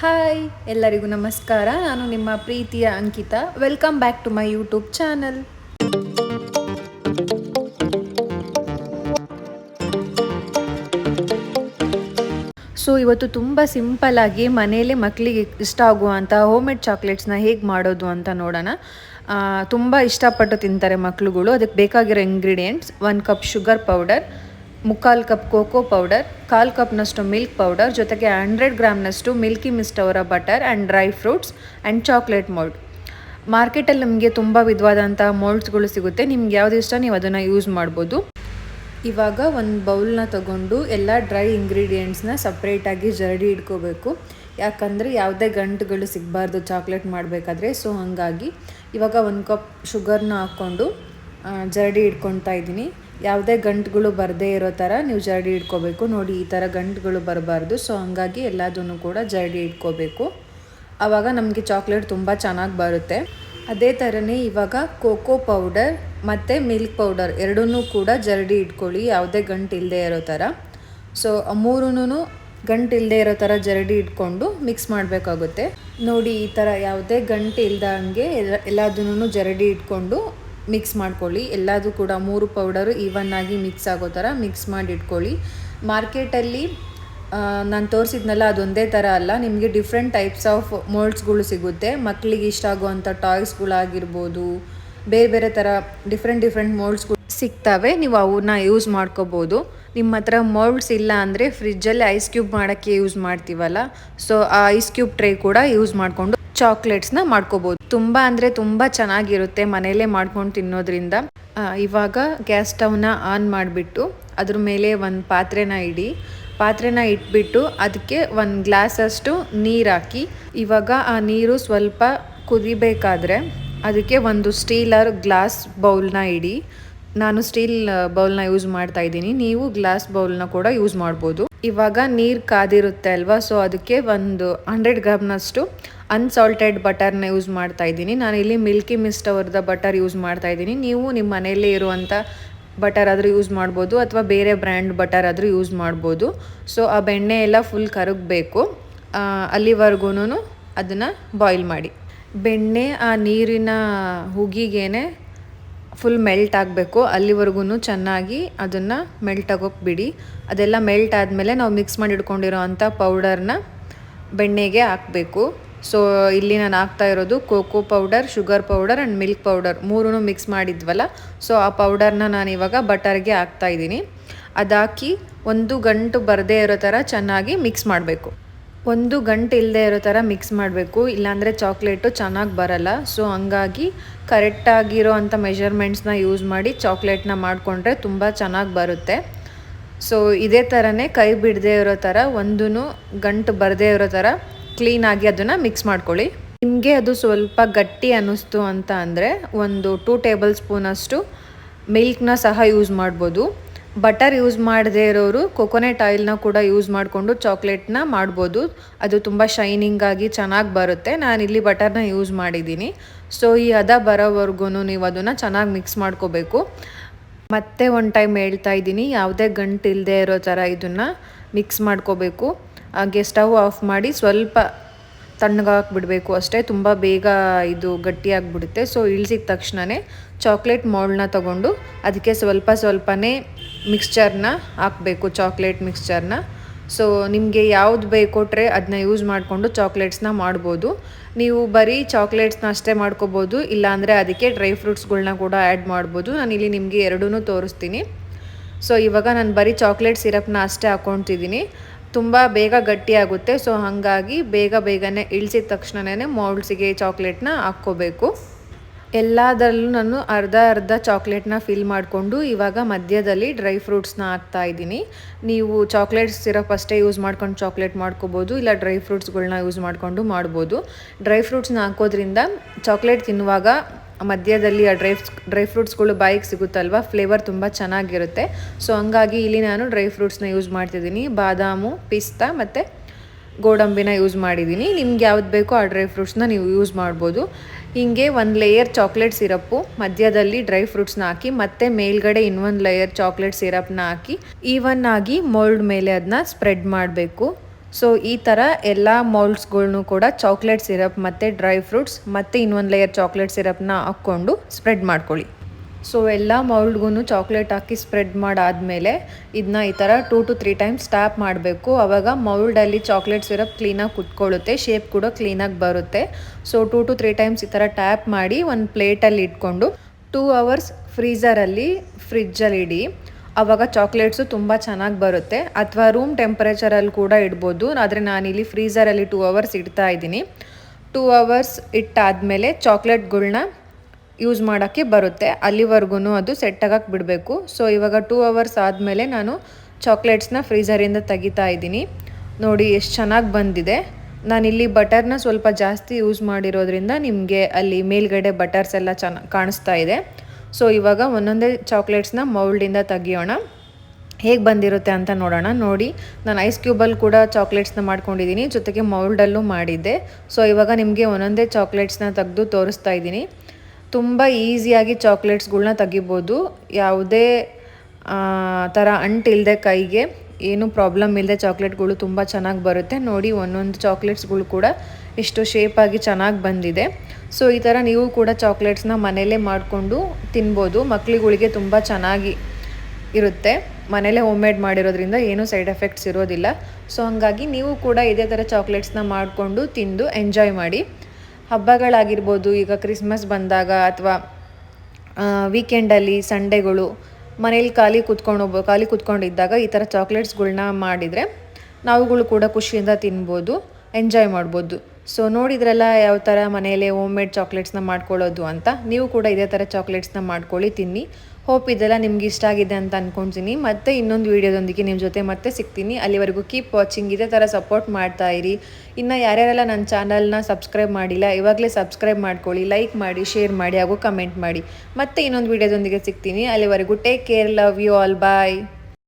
Hi ಎಲ್ಲರಿಗೂ ನಮಸ್ಕಾರ. ನಾನು ನಿಮ್ಮ ಪ್ರೀತಿಯ Ankita. Welcome back to my YouTube channel so ಇವತ್ತು ತುಂಬ ಸಿಂಪಲ್ಲಾಗಿ ಮನೆಯಲ್ಲೇ ಮಕ್ಕಳಿಗೆ ಇಷ್ಟ ಆಗುವಂಥ ಹೋಮ್ ಮೇಡ್ ಚಾಕ್ಲೇಟ್ಸ್ನ ಹೇಗೆ ಮಾಡೋದು ಅಂತ ನೋಡೋಣ. ತುಂಬ ಇಷ್ಟಪಟ್ಟು ತಿಂತಾರೆ ಮಕ್ಕಳುಗಳು ಅದಕ್ಕೆ ಬೇಕಾಗಿರೋ ingredients one cup sugar powder ಮುಕ್ಕಾಲು ಕಪ್ ಕೋಕೋ ಪೌಡರ್, ಕಾಲು ಕಪ್ನಷ್ಟು ಮಿಲ್ಕ್ ಪೌಡರ್, ಜೊತೆಗೆ ಹಂಡ್ರೆಡ್ ಗ್ರಾಮ್ನಷ್ಟು ಮಿಲ್ಕಿ ಮಿಸ್ಟ್ ಅವರ butter and dry fruits and chocolate mould. ಮಾರ್ಕೆಟಲ್ಲಿ ನಿಮಗೆ ತುಂಬ ವಿಧವಾದಂಥ ಮೋಲ್ಡ್ಸ್ಗಳು ಸಿಗುತ್ತೆ. ನಿಮ್ಗೆ ಯಾವ್ದು ಇಷ್ಟ ನೀವು ಅದನ್ನು ಯೂಸ್ ಮಾಡ್ಬೋದು. ಇವಾಗ ಒಂದು ಬೌಲ್ನ ತಗೊಂಡು ಎಲ್ಲ ಡ್ರೈ ಇಂಗ್ರೀಡಿಯೆಂಟ್ಸ್ನ ಸಪ್ರೇಟಾಗಿ ಜರಡಿ ಇಟ್ಕೋಬೇಕು. ಯಾಕಂದರೆ ಯಾವುದೇ ಗಂಟುಗಳು ಸಿಗಬಾರ್ದು ಚಾಕ್ಲೇಟ್ ಮಾಡಬೇಕಾದ್ರೆ. ಸೊ, ಹಾಗಾಗಿ ಇವಾಗ ಒಂದು ಕಪ್ ಶುಗರ್ನ ಹಾಕ್ಕೊಂಡು ಜರಡಿ ಇಟ್ಕೊತಾ ಇದ್ದೀನಿ. ಯಾವುದೇ ಗಂಟುಗಳು ಬರದೇ ಇರೋ ಥರ ನೀವು ಜರಡಿ ಇಟ್ಕೋಬೇಕು. ನೋಡಿ, ಈ ಥರ ಗಂಟುಗಳು ಬರಬಾರ್ದು. ಸೊ ಹಂಗಾಗಿ ಎಲ್ಲದನ್ನು ಕೂಡ ಜರಡಿ ಇಟ್ಕೋಬೇಕು. ಆವಾಗ ನಮಗೆ ಚಾಕ್ಲೇಟ್ ತುಂಬ ಚೆನ್ನಾಗಿ ಬರುತ್ತೆ. ಅದೇ ಥರನೇ ಇವಾಗ ಕೋಕೋ ಪೌಡರ್ ಮತ್ತು ಮಿಲ್ಕ್ ಪೌಡರ್ ಎರಡನ್ನೂ ಕೂಡ ಜರಡಿ ಇಟ್ಕೊಳ್ಳಿ. ಯಾವುದೇ ಗಂಟು ಇಲ್ಲದೆ ಇರೋ ಥರ. ಸೊ ಮೂರೂ ಗಂಟು ಇಲ್ಲದೆ ಇರೋ ಥರ ಜರಡಿ ಇಟ್ಕೊಂಡು ಮಿಕ್ಸ್ ಮಾಡಬೇಕಾಗುತ್ತೆ. ನೋಡಿ, ಈ ಥರ ಯಾವುದೇ ಗಂಟು ಇಲ್ದಂಗೆ ಎಲ್ಲ, ಎಲ್ಲದನ್ನೂ ಜರಡಿ ಇಟ್ಕೊಂಡು ಮಿಕ್ಸ್ ಮಾಡ್ಕೊಳ್ಳಿ. ಎಲ್ಲದೂ ಕೂಡ ಮೂರು ಪೌಡರು ಈವನ್ ಆಗಿ ಮಿಕ್ಸ್ ಆಗೋ ಥರ ಮಿಕ್ಸ್ ಮಾಡಿ ಇಟ್ಕೊಳ್ಳಿ. ಮಾರ್ಕೆಟಲ್ಲಿ ನಾನು ತೋರಿಸಿದ್ನಲ್ಲ, ಅದೊಂದೇ ಥರ ಅಲ್ಲ. ನಿಮಗೆ ಡಿಫ್ರೆಂಟ್ ಟೈಪ್ಸ್ ಆಫ್ ಮೋಲ್ಡ್ಸ್ಗಳು ಸಿಗುತ್ತೆ. ಮಕ್ಕಳಿಗೆ ಇಷ್ಟ ಆಗುವಂಥ ಟಾಯ್ಸ್ಗಳಾಗಿರ್ಬೋದು ಬೇರೆ ಬೇರೆ ಥರ ಡಿಫ್ರೆಂಟ್ ಡಿಫ್ರೆಂಟ್ ಮೋಲ್ಡ್ಸ್ಗಳು ಸಿಗ್ತವೆ. ನೀವು ಅವನ್ನ ಯೂಸ್ ಮಾಡ್ಕೋಬೋದು. ನಿಮ್ಮ ಹತ್ರ ಮೋಲ್ಡ್ಸ್ ಇಲ್ಲ ಅಂದರೆ ಫ್ರಿಜ್ಜಲ್ಲಿ ಐಸ್ ಕ್ಯೂಬ್ ಮಾಡೋಕ್ಕೆ ಯೂಸ್ ಮಾಡ್ತೀವಲ್ಲ. ಸೊ ಆ ಐಸ್ ಕ್ಯೂಬ್ ಟ್ರೇ ಕೂಡ ಯೂಸ್ ಮಾಡಿಕೊಂಡು ಚಾಕ್ಲೇಟ್ಸ್ನ ಮಾಡ್ಕೋಬೋದು. ತುಂಬ ಅಂದರೆ ತುಂಬ ಚೆನ್ನಾಗಿರುತ್ತೆ ಮನೆಯಲ್ಲೇ ಮಾಡ್ಕೊಂಡು ತಿನ್ನೋದ್ರಿಂದ. ಇವಾಗ ಗ್ಯಾಸ್ ಸ್ಟವ್ನ ಆನ್ ಮಾಡಿಬಿಟ್ಟು ಅದ್ರ ಮೇಲೆ ಒಂದು ಪಾತ್ರೆನ ಇಡಿ. ಪಾತ್ರೆನ ಇಟ್ಬಿಟ್ಟು ಅದಕ್ಕೆ ಒಂದು ಗ್ಲಾಸಷ್ಟು ನೀರು ಹಾಕಿ. ಇವಾಗ ಆ ನೀರು ಸ್ವಲ್ಪ ಕುದಿಬೇಕಾದ್ರೆ ಅದಕ್ಕೆ ಒಂದು ಸ್ಟೀಲರ್ ಗ್ಲಾಸ್ ಬೌಲ್ನ ಇಡಿ. ನಾನು ಸ್ಟೀಲ್ ಬೌಲ್ನ ಯೂಸ್ ಮಾಡ್ತಾ ಇದ್ದೀನಿ. ನೀವು ಗ್ಲಾಸ್ ಬೌಲ್ನ ಕೂಡ ಯೂಸ್ ಮಾಡ್ಬೋದು. ಇವಾಗ ನೀರು ಕಾದಿರುತ್ತೆ ಅಲ್ವಾ? ಸೊ ಅದಕ್ಕೆ ಒಂದು ಹಂಡ್ರೆಡ್ ಗ್ರಾಮ್ನಷ್ಟು ಅನ್ಸಾಲ್ಟೆಡ್ ಬಟರ್ನ ಯೂಸ್ ಮಾಡ್ತಾ ಇದ್ದೀನಿ. ನಾನು ಇಲ್ಲಿ ಮಿಲ್ಕಿ ಮಿಸ್ಟ್ ಅವ್ರದ್ದು ಬಟರ್ ಯೂಸ್ ಮಾಡ್ತಾ ಇದ್ದೀನಿ. ನೀವು ನಿಮ್ಮ ಮನೆಯಲ್ಲೇ ಇರುವಂಥ ಬಟರ್ ಆದರೂ ಯೂಸ್ ಮಾಡ್ಬೋದು, ಅಥವಾ ಬೇರೆ ಬ್ರ್ಯಾಂಡ್ ಬಟರ್ ಆದರೂ ಯೂಸ್ ಮಾಡ್ಬೋದು. ಸೊ ಆ ಬೆಣ್ಣೆ ಎಲ್ಲ ಫುಲ್ ಕರಗಬೇಕು. ಅಲ್ಲಿವರೆಗೂ ಅದನ್ನು ಬಾಯ್ಲ್ ಮಾಡಿ. ಬೆಣ್ಣೆ ಆ ನೀರಿನ ಹುಗಿಗೇನೆ ಫುಲ್ ಮೆಲ್ಟ್ ಆಗಬೇಕು. ಅಲ್ಲಿವರೆಗೂ ಚೆನ್ನಾಗಿ ಅದನ್ನು ಮೆಲ್ಟ್ ಆಗೋಕೆ ಬಿಡಿ. ಅದೆಲ್ಲ ಮೆಲ್ಟ್ ಆದಮೇಲೆ ನಾವು ಮಿಕ್ಸ್ ಮಾಡಿ ಇಟ್ಕೊಂಡಿರೋ ಅಂಥ ಪೌಡರ್ನ ಬೆಣ್ಣೆಗೆ ಹಾಕಬೇಕು. ಸೊ ಇಲ್ಲಿ ನಾನು ಹಾಕ್ತಾ ಇರೋದು cocoa powder sugar powder and milk powder ಮೂರೂ ಮಿಕ್ಸ್ ಮಾಡಿದ್ವಲ್ಲ. ಸೊ ಆ ಪೌಡರ್ನ ನಾನು ಇವಾಗ ಬಟರ್ಗೆ ಹಾಕ್ತಾ ಇದ್ದೀನಿ. ಅದಾಕಿ ಒಂದು ಗಂಟು ಬರದೇ ಇರೋ ಥರ ಚೆನ್ನಾಗಿ ಮಿಕ್ಸ್ ಮಾಡಬೇಕು. ಒಂದು ಗಂಟು ಇಲ್ಲದೆ ಇರೋ ಥರ ಮಿಕ್ಸ್ ಮಾಡಬೇಕು. ಇಲ್ಲಾಂದರೆ ಚಾಕ್ಲೇಟು ಚೆನ್ನಾಗಿ ಬರಲ್ಲ. ಸೊ ಹಂಗಾಗಿ ಕರೆಕ್ಟಾಗಿರೋ ಅಂಥ ಮೆಷರ್ಮೆಂಟ್ಸ್ನ ಯೂಸ್ ಮಾಡಿ ಚಾಕ್ಲೇಟ್ನ ಮಾಡಿಕೊಂಡ್ರೆ ತುಂಬ ಚೆನ್ನಾಗಿ ಬರುತ್ತೆ. ಸೊ ಇದೇ ಥರನೇ ಕೈ ಬಿಡದೆ ಇರೋ ಥರ ಒಂದೂ ಗಂಟು ಬರದೇ ಇರೋ ಥರ ಕ್ಲೀನಾಗಿ ಅದನ್ನು ಮಿಕ್ಸ್ ಮಾಡ್ಕೊಳ್ಳಿ. ನಿಮಗೆ ಅದು ಸ್ವಲ್ಪ ಗಟ್ಟಿ ಅನ್ನಿಸ್ತು ಅಂತ ಅಂದರೆ ಒಂದು ಟೂ ಟೇಬಲ್ ಸ್ಪೂನಷ್ಟು ಮಿಲ್ಕ್ನ ಸಹ ಯೂಸ್ ಮಾಡ್ಬೋದು. ಬಟರ್ ಯೂಸ್ ಮಾಡದೇ ಇರೋರು ಕೊಕೊನೆಟ್ ಆಯಿಲ್ನ ಕೂಡ ಯೂಸ್ ಮಾಡಿಕೊಂಡು ಚಾಕ್ಲೇಟ್ನ ಮಾಡ್ಬೋದು. ಅದು ತುಂಬ ಶೈನಿಂಗ್ ಆಗಿ ಚೆನ್ನಾಗಿ ಬರುತ್ತೆ. ನಾನು ಇಲ್ಲಿ ಬಟರ್ನ ಯೂಸ್ ಮಾಡಿದ್ದೀನಿ. ಸೊ ಈ ಹದ ಬರೋವರೆಗೂ ನೀವು ಅದನ್ನು ಚೆನ್ನಾಗಿ ಮಿಕ್ಸ್ ಮಾಡ್ಕೋಬೇಕು. ಮತ್ತೆ ಒನ್ ಟೈಮ್ ಹೇಳ್ತಾ ಇದ್ದೀನಿ. ಯಾವುದೇ ಗಂಟು ಇಲ್ಲದೆ ಇರೋ ಥರ ಇದನ್ನು ಮಿಕ್ಸ್ ಮಾಡ್ಕೋಬೇಕು. ಹಾಗೆ ಸ್ಟವ್ ಆಫ್ ಮಾಡಿ ಸ್ವಲ್ಪ ತಣ್ಣಗಾಕ್ಬಿಡಬೇಕು. ಅಷ್ಟೇ ತುಂಬ ಬೇಗ ಇದು ಗಟ್ಟಿಯಾಗಿಬಿಡುತ್ತೆ. ಸೊ ಇಳಿಸಿದ ತಕ್ಷಣವೇ ಚಾಕ್ಲೇಟ್ ಮೋಲ್ಡ್ನ ತಗೊಂಡು ಅದಕ್ಕೆ ಸ್ವಲ್ಪ ಸ್ವಲ್ಪನೇ ಮಿಕ್ಸ್ಚರ್ನ ಹಾಕಬೇಕು ಚಾಕ್ಲೇಟ್ ಮಿಕ್ಸ್ಚರ್ನ ಸೊ ನಿಮಗೆ ಯಾವ್ದು ಬೇಕು ಟ್ರೇ ಅದನ್ನ ಯೂಸ್ ಮಾಡಿಕೊಂಡು ಚಾಕ್ಲೇಟ್ಸ್ನ ಮಾಡ್ಬೋದು. ನೀವು ಬರೀ ಚಾಕ್ಲೇಟ್ಸ್ನ ಅಷ್ಟೇ ಮಾಡ್ಕೋಬೋದು, ಇಲ್ಲಾಂದರೆ ಅದಕ್ಕೆ ಡ್ರೈ ಫ್ರೂಟ್ಸ್ಗಳನ್ನ ಕೂಡ ಆ್ಯಡ್ ಮಾಡ್ಬೋದು. ನಾನು ಇಲ್ಲಿ ನಿಮಗೆ ಎರಡೂ ತೋರಿಸ್ತೀನಿ. ಸೊ ಇವಾಗ ನಾನು ಬರೀ ಚಾಕ್ಲೇಟ್ ಸಿರಪ್ನ ಅಷ್ಟೇ ಹಾಕ್ಕೊತಿದ್ದೀನಿ ತುಂಬ ಬೇಗ ಗಟ್ಟಿಯಾಗುತ್ತೆ ಸೊ ಹಾಗಾಗಿ ಬೇಗ ಬೇಗನೆ ಇಳಿಸಿದ ತಕ್ಷಣವೇ ಮೌಲ್ಡ್ಸಿಗೆ ಚಾಕ್ಲೇಟ್ನ ಹಾಕ್ಕೋಬೇಕು. ಎಲ್ಲದರಲ್ಲೂ ನಾನು ಅರ್ಧ ಅರ್ಧ ಚಾಕ್ಲೇಟ್ನ ಫಿಲ್ ಮಾಡಿಕೊಂಡು ಇವಾಗ ಮಧ್ಯದಲ್ಲಿ ಡ್ರೈ ಫ್ರೂಟ್ಸ್ನ ಹಾಕ್ತಾ ಇದ್ದೀನಿ. ನೀವು ಚಾಕ್ಲೇಟ್ ಸಿರಪ್ ಅಷ್ಟೇ ಯೂಸ್ ಮಾಡ್ಕೊಂಡು ಚಾಕ್ಲೇಟ್ ಮಾಡ್ಕೋಬೋದು, ಇಲ್ಲ ಡ್ರೈ ಫ್ರೂಟ್ಸ್ಗಳನ್ನ ಯೂಸ್ ಮಾಡಿಕೊಂಡು ಮಾಡ್ಬೋದು. ಡ್ರೈ ಫ್ರೂಟ್ಸ್ನ ಹಾಕೋದ್ರಿಂದ ಚಾಕ್ಲೇಟ್ ತಿನ್ನುವಾಗ ಮಧ್ಯದಲ್ಲಿ ಆ ಡ್ರೈ ಡ್ರೈ ಫ್ರೂಟ್ಸ್ಗಳು ಬಾಯಿಗೆ ಸಿಗುತ್ತಲ್ವ, ಫ್ಲೇವರ್ ತುಂಬ ಚೆನ್ನಾಗಿರುತ್ತೆ. ಸೊ ಹಂಗಾಗಿ ಇಲ್ಲಿ ನಾನು ಡ್ರೈ ಫ್ರೂಟ್ಸ್ನ ಯೂಸ್ ಮಾಡ್ತಿದ್ದೀನಿ. ಬಾದಾಮು, ಪಿಸ್ತಾ ಮತ್ತು ಗೋಡಂಬಿನ ಯೂಸ್ ಮಾಡಿದ್ದೀನಿ. ನಿಮ್ಗೆ ಯಾವ್ದು ಬೇಕೋ ಆ ಡ್ರೈ ಫ್ರೂಟ್ಸ್ನ ನೀವು ಯೂಸ್ ಮಾಡ್ಬೋದು. ಹೀಗೆ ಒಂದು ಲೇಯರ್ ಚಾಕ್ಲೇಟ್ ಸಿರಪ್ಪು ಮಧ್ಯದಲ್ಲಿ ಡ್ರೈ ಫ್ರೂಟ್ಸ್ನ ಹಾಕಿ, ಮತ್ತೆ ಮೇಲ್ಗಡೆ ಇನ್ನೊಂದು ಲೇಯರ್ ಚಾಕ್ಲೇಟ್ ಸಿರಪ್ನ ಹಾಕಿ ಈವನ್ ಆಗಿ ಮೋಲ್ಡ್ ಮೇಲೆ ಅದನ್ನ ಸ್ಪ್ರೆಡ್ ಮಾಡಬೇಕು. ಸೊ ಈ ಥರ ಎಲ್ಲ ಮೋಲ್ಡ್ಸ್ಗಳನ್ನೂ ಕೂಡ ಚಾಕ್ಲೇಟ್ ಸಿರಪ್ ಮತ್ತು ಡ್ರೈ ಫ್ರೂಟ್ಸ್ ಮತ್ತು ಇನ್ನೊಂದು ಲೇಯರ್ ಚಾಕ್ಲೇಟ್ ಸಿರಪ್ನ ಹಾಕ್ಕೊಂಡು ಸ್ಪ್ರೆಡ್ ಮಾಡ್ಕೊಳ್ಳಿ. ಸೊ ಎಲ್ಲ ಮೌಲ್ಡ್ಗೂ ಚಾಕ್ಲೇಟ್ ಹಾಕಿ ಸ್ಪ್ರೆಡ್ ಮಾಡಾದಮೇಲೆ ಇದನ್ನ ಈ ಥರ two to three times tap ಮಾಡಬೇಕು. ಆವಾಗ ಮೌಲ್ಡಲ್ಲಿ ಚಾಕ್ಲೇಟ್ ಸಿರಪ್ ಕ್ಲೀನಾಗಿ ಕುತ್ಕೊಳ್ಳುತ್ತೆ ಶೇಪ್ ಕೂಡ ಕ್ಲೀನಾಗಿ ಬರುತ್ತೆ. So two to three times ಈ ಥರ ಟ್ಯಾಪ್ ಮಾಡಿ ಒಂದು ಪ್ಲೇಟಲ್ಲಿ ಇಟ್ಕೊಂಡು ಟೂ ಅವರ್ಸ್ ಫ್ರೀಝರಲ್ಲಿ ಫ್ರಿಜ್ಜಲ್ಲಿ ಇಡಿ. ಆವಾಗ ಚಾಕ್ಲೇಟ್ಸು ತುಂಬ ಚೆನ್ನಾಗಿ ಬರುತ್ತೆ. ಅಥವಾ ರೂಮ್ ಟೆಂಪರೇಚರಲ್ಲಿ ಕೂಡ ಇಡ್ಬೋದು. ಆದರೆ ನಾನಿಲ್ಲಿ ಫ್ರೀಝರಲ್ಲಿ ಟೂ ಅವರ್ಸ್ ಇಡ್ತಾ ಇದ್ದೀನಿ. ಟೂ ಅವರ್ಸ್ ಇಟ್ಟಾದಮೇಲೆ ಚಾಕ್ಲೇಟ್ಗಳ್ನ ಯೂಸ್ ಮಾಡೋಕ್ಕೆ ಬರುತ್ತೆ. ಅಲ್ಲಿವರೆಗೂ ಅದು ಸೆಟ್ ಆಗಕ್ಕೆ ಬಿಡಬೇಕು. ಸೊ ಇವಾಗ ಟೂ ಅವರ್ಸ್ ಆದಮೇಲೆ ನಾನು ಚಾಕ್ಲೇಟ್ಸ್ನ ಫ್ರೀಝರಿಂದ ತೆಗಿತಾ ಇದ್ದೀನಿ. ನೋಡಿ, ಎಷ್ಟು ಚೆನ್ನಾಗಿ ಬಂದಿದೆ. ನಾನಿಲ್ಲಿ ಬಟರ್ನ ಸ್ವಲ್ಪ ಜಾಸ್ತಿ ಯೂಸ್ ಮಾಡಿರೋದ್ರಿಂದ ನಿಮಗೆ ಅಲ್ಲಿ ಮೇಲ್ಗಡೆ ಬಟರ್ಸ್ ಎಲ್ಲ ಚೆನ್ನ ಕಾಣಿಸ್ತಾ ಇದೆ. ಸೊ ಇವಾಗ ಒಂದೊಂದೇ ಚಾಕ್ಲೇಟ್ಸ್ನ ಮೌಲ್ಡಿಂದ ತೆಗಿಯೋಣ. ಹೇಗೆ ಬಂದಿರುತ್ತೆ ಅಂತ ನೋಡೋಣ. ನೋಡಿ, ನಾನು ಐಸ್ ಕ್ಯೂಬಲ್ಲಿ ಕೂಡ ಚಾಕ್ಲೇಟ್ಸ್ನ ಮಾಡ್ಕೊಂಡಿದ್ದೀನಿ. ಜೊತೆಗೆ ಮೌಲ್ಡಲ್ಲೂ ಮಾಡಿದ್ದೆ. ಸೊ ಇವಾಗ ನಿಮಗೆ ಒಂದೊಂದೇ ಚಾಕ್ಲೇಟ್ಸ್ನ ತೆಗೆದು ತೋರಿಸ್ತಾ ಇದ್ದೀನಿ. ತುಂಬ ಈಸಿಯಾಗಿ ಚಾಕ್ಲೇಟ್ಸ್ಗಳ್ನ ತೆಗಿಬೋದು. ಯಾವುದೇ ಥರ ಅಂಟಿಲ್ಲದೆ ಕೈಗೆ, ಏನು ಪ್ರಾಬ್ಲಮ್ ಇಲ್ಲದೆ ಚಾಕ್ಲೇಟ್ಗಳು ತುಂಬ ಚೆನ್ನಾಗಿ ಬರುತ್ತೆ. ನೋಡಿ ಒಂದೊಂದು ಚಾಕ್ಲೇಟ್ಸ್ಗಳು ಕೂಡ ಎಷ್ಟು ಶೇಪಾಗಿ ಚೆನ್ನಾಗಿ ಬಂದಿದೆ. ಸೊ, ಈ ಥರ ನೀವು ಕೂಡ ಚಾಕ್ಲೇಟ್ಸ್ನ ಮನೆಯಲ್ಲೇ ಮಾಡಿಕೊಂಡು ತಿನ್ಬೋದು. ಮಕ್ಳುಗಳಿಗೆ ತುಂಬ ಚೆನ್ನಾಗಿ ಇರುತ್ತೆ. ಮನೇಲೇ ಹೋಮ್ ಮೇಡ್ ಮಾಡಿರೋದ್ರಿಂದ ಏನೂ ಸೈಡ್ ಎಫೆಕ್ಟ್ಸ್ ಇರೋದಿಲ್ಲ. ಸೊ, ಹಂಗಾಗಿ ನೀವು ಕೂಡ ಇದೇ ಥರ ಚಾಕ್ಲೇಟ್ಸ್ನ ಮಾಡಿಕೊಂಡು ತಿಂದು ಎಂಜಾಯ್ ಮಾಡಿ. ಹಬ್ಬಗಳಾಗಿರ್ಬೋದು, ಈಗ ಕ್ರಿಸ್ಮಸ್ ಬಂದಾಗ ಅಥವಾ ವೀಕೆಂಡಲ್ಲಿ ಸಂಡೆಗಳು ಮನೇಲಿ ಖಾಲಿ ಕೂತ್ಕೊಂಡು ಖಾಲಿ ಕೂತ್ಕೊಂಡಿದ್ದಾಗ ಈ ಥರ ಚಾಕ್ಲೇಟ್ಸ್ಗಳ್ನ ಮಾಡಿದರೆ ನಾವುಗಳು ಕೂಡ ಖುಷಿಯಿಂದ ತಿನ್ಬೋದು ಎಂಜಾಯ್ ಮಾಡ್ಬೋದು. ಸೊ ನೋಡಿದ್ರಲ್ಲ ಯಾವ ಥರ ಮನೆಯಲ್ಲೇ ಹೋಮ್ ಮೇಡ್ ಚಾಕ್ಲೇಟ್ಸ್ನ ಮಾಡ್ಕೊಳ್ಳೋದು ಅಂತ? ನೀವು ಕೂಡ ಇದೇ ಥರ ಚಾಕ್ಲೇಟ್ಸ್ನ ಮಾಡ್ಕೊಳ್ಳಿ, ತಿನ್ನಿ. ಹೋಪ್ ಇದೆಲ್ಲ ನಿಮ್ಗೆ ಇಷ್ಟ ಆಗಿದೆ ಅಂತ ಅಂದ್ಕೊಳ್ತೀನಿ ಮತ್ತೆ ಇನ್ನೊಂದು ವೀಡಿಯೋದೊಂದಿಗೆ ನಿಮ್ಮ ಜೊತೆ ಮತ್ತೆ ಸಿಗ್ತೀನಿ. ಅಲ್ಲಿವರೆಗೂ ಕೀಪ್ ವಾಚಿಂಗ್ ಇದೇ ಥರ ಸಪೋರ್ಟ್ ಮಾಡ್ತಾ ಇರಿ. ಇನ್ನು ಯಾರ್ಯಾರೆಲ್ಲ ನನ್ನ ಚಾನಲ್ನ ಸಬ್ಸ್ಕ್ರೈಬ್ ಮಾಡಿಲ್ಲ, ಇವಾಗಲೇ ಸಬ್ಸ್ಕ್ರೈಬ್ ಮಾಡ್ಕೊಳ್ಳಿ ಲೈಕ್ ಮಾಡಿ ಶೇರ್ ಮಾಡಿ ಹಾಗೂ ಕಮೆಂಟ್ ಮಾಡಿ. ಮತ್ತೆ ಇನ್ನೊಂದು ವೀಡಿಯೋದೊಂದಿಗೆ ಸಿಗ್ತೀನಿ. ಅಲ್ಲಿವರೆಗೂ take care love you all bye